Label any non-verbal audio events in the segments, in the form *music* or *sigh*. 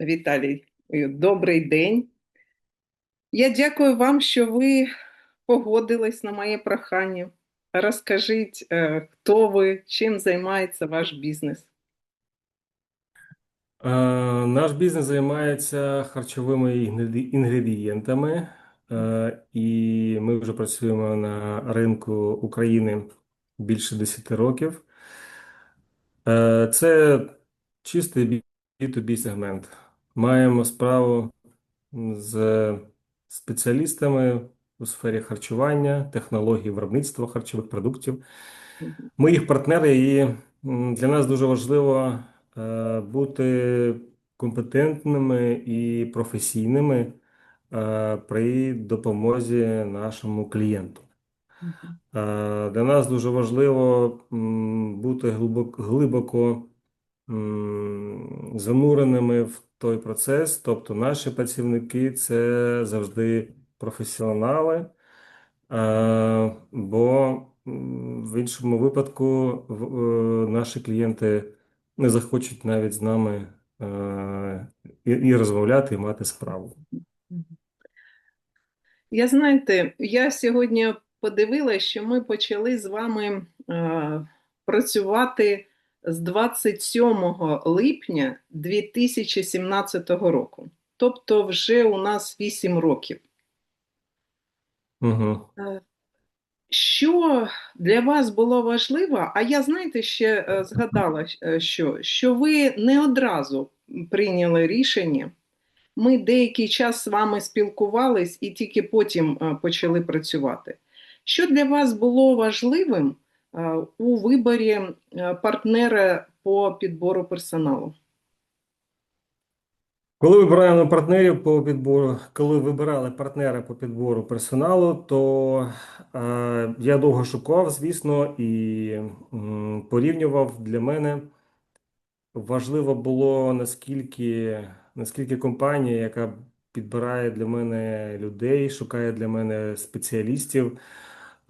Віталій, е, добрий день. Я дякую вам, що ви погодились на моє прохання. Розкажіть, е, хто ви, чим займається ваш бізнес? Е, Наш бізнес займається харчовими інгредієнтами, е, і ми вже працюємо на ринку України більше 10 років. Е, Це чистий B2B сегмент. Маємо справу з спеціалістами у сфері харчування, технологій виробництва харчових продуктів. Ми їх партнери, і для нас дуже важливо е, бути компетентними і професійними е, при допомозі нашому клієнту. Е, Для нас дуже важливо бути глибоко, зануреними в той процес. Тобто наші працівники це завжди професіонали, бо в іншому випадку е, наші клієнти не захочуть навіть з нами е, і розмовляти, і мати справу. Я знаєте, я сьогодні подивилася, що ми почали з вами е, працювати з 27 липня 2017 року. Тобто вже у нас 8 років. Угу. Що для вас було важливо? А я, знаєте, ще е, згадала, е, що, що ви не одразу прийняли рішення. Ми деякий час з вами спілкувались і тільки потім почали працювати. Що для вас було важливим у виборі е, партнера по підбору персоналу? Коли вибираємо партнерів по підбору, коли вибирали партнера по підбору персоналу, то е, я довго шукав, звісно, і м, порівнював для мене. Важливо було наскільки, наскільки компанія, яка підбирає для мене людей, шукає для мене спеціалістів,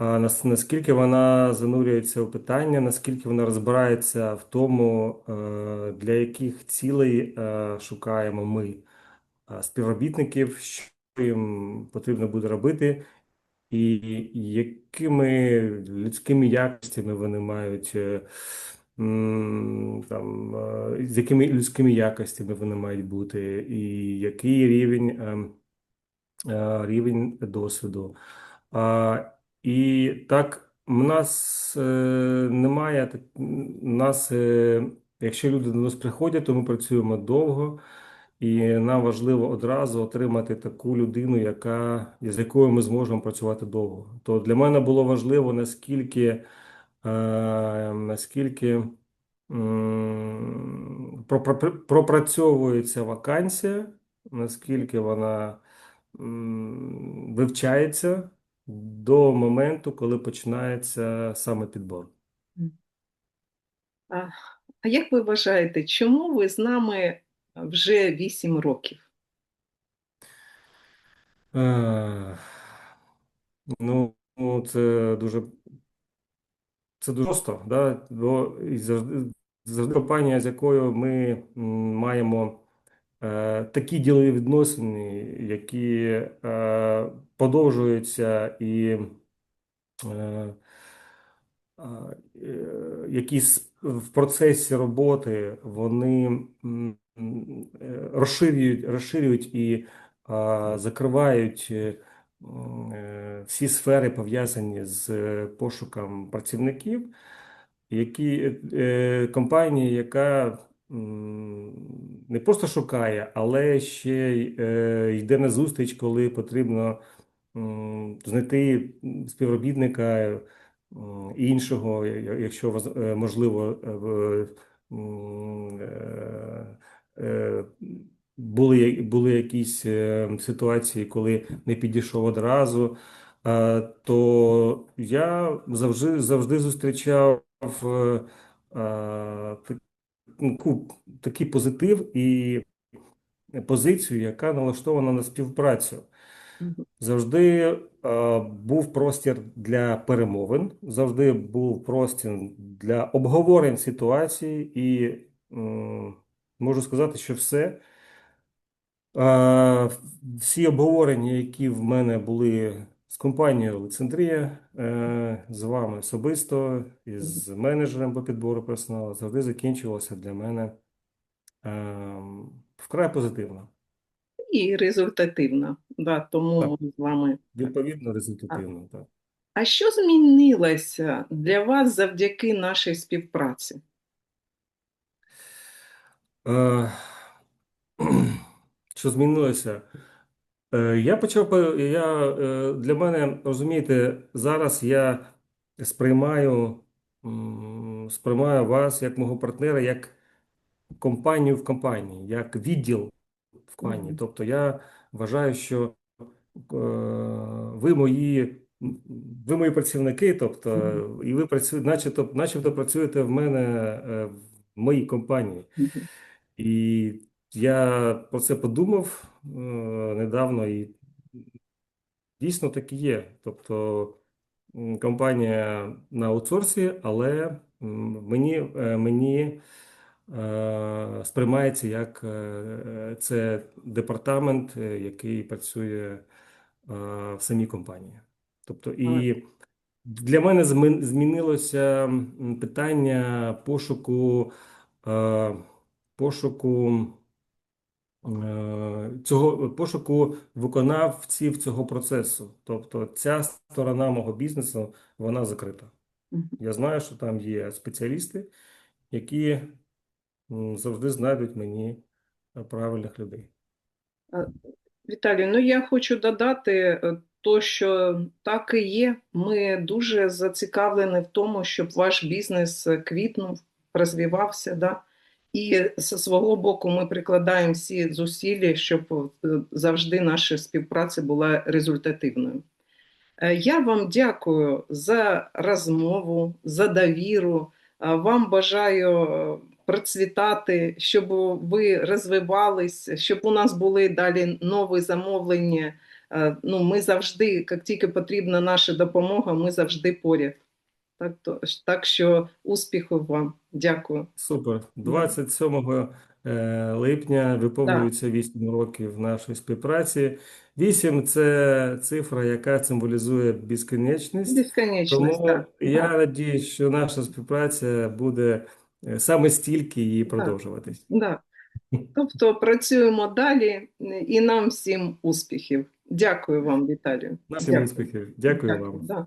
наскільки вона занурюється у питання, наскільки вона розбирається в тому, е, для яких цілей е, шукаємо ми е, співробітників, що їм потрібно буде робити, і якими людськими якостями вони мають, там, з якими людськими якостями вони мають бути, і який рівень, ем, рівень досвіду. І так, в нас е, немає, так- нас, е, якщо люди до нас приходять, то ми працюємо довго. І нам важливо одразу отримати таку людину, яка, з якою ми зможемо працювати довго. То для мене було важливо, наскільки, е, наскільки м, пропрацьовується вакансія, наскільки вона м, вивчається до моменту, коли починається саме підбор. А, а як ви вважаєте, чому ви з нами вже 8 років? Е, Ну, це дуже Це дуже просто, да? Бо завжди, компанія, з якою ми маємо е, такі ділові відносини, які е, подовжуються і е, е, якісь в процесі роботи вони е, розширюють, розширюють і закривають е, е, всі сфери пов'язані з е, пошуком працівників, які е, компанія, яка не просто шукає, але ще е, йде на зустріч, коли потрібно знайти співробітника іншого, якщо можливо, були, були якісь е, ситуації, коли не підійшов одразу, е, то я завжди, завжди зустрічав такий позитив і позицію, яка налаштована на співпрацю. Завжди е, був простір для перемовин, завжди був простір для обговорень ситуації, і м, можу сказати, що все А, всі обговорення, які в мене були з компанією Олександрія, е, з вами особисто, і з менеджером по підбору персоналу, завжди закінчувалося для мене е, вкрай позитивно, І результативно. Да, тому Так. з вами. відповідно результативно. Так. А що змінилося для вас завдяки нашій співпраці? Е, *clears throat* Що змінилося? Е, Я почав я е, для мене, розумієте, зараз я сприймаю, сприймаю вас як мого партнера, як компанію в компанії, як відділ в компанії. Тобто я вважаю, що е, ви мої, ви мої працівники, тобто, і ви працюєте, начебто, начебто працюєте в мене в моїй компанії. І я про це подумав недавно, і дійсно так і є. Тобто компанія на аутсорсі, але мені, е, мені е, сприймається як е, це департамент, е, який працює е, в самій компанії. Тобто, і для мене змінилося питання пошуку, е, пошуку е, цього пошуку виконавців цього процесу. Тобто ця сторона мого бізнесу, вона закрита. Я знаю, що там є спеціалісти, які завжди знайдуть мені е, правильних людей. Віталій, ну я хочу додати е, то, що так і є. Ми дуже зацікавлені в тому, щоб ваш бізнес е, квітнув, розвивався. Да? І зі свого боку ми прикладаємо всі зусилля, щоб е, завжди наша співпраця була результативною. Е, Я вам дякую за розмову, за довіру. Е, Вам бажаю процвітати, щоб ви розвивались, щоб у нас були далі нові замовлення. Ну, ми завжди, як тільки потрібна наша допомога, ми завжди поряд. Так, то, так що успіху вам. Дякую. Супер. Да. 27 е, липня виповнюється 8 років нашої співпраці. 8 – це цифра, яка символізує безконечність. Безконечність, Тому так. я надіюсь, що наша співпраця буде е, саме стільки да, продовжуватись. да. Тобто працюємо далі і нам всім успіхів. Дякую вам, Віталію. Нам Всім успіхів. Дякую Дякую. вам. Да.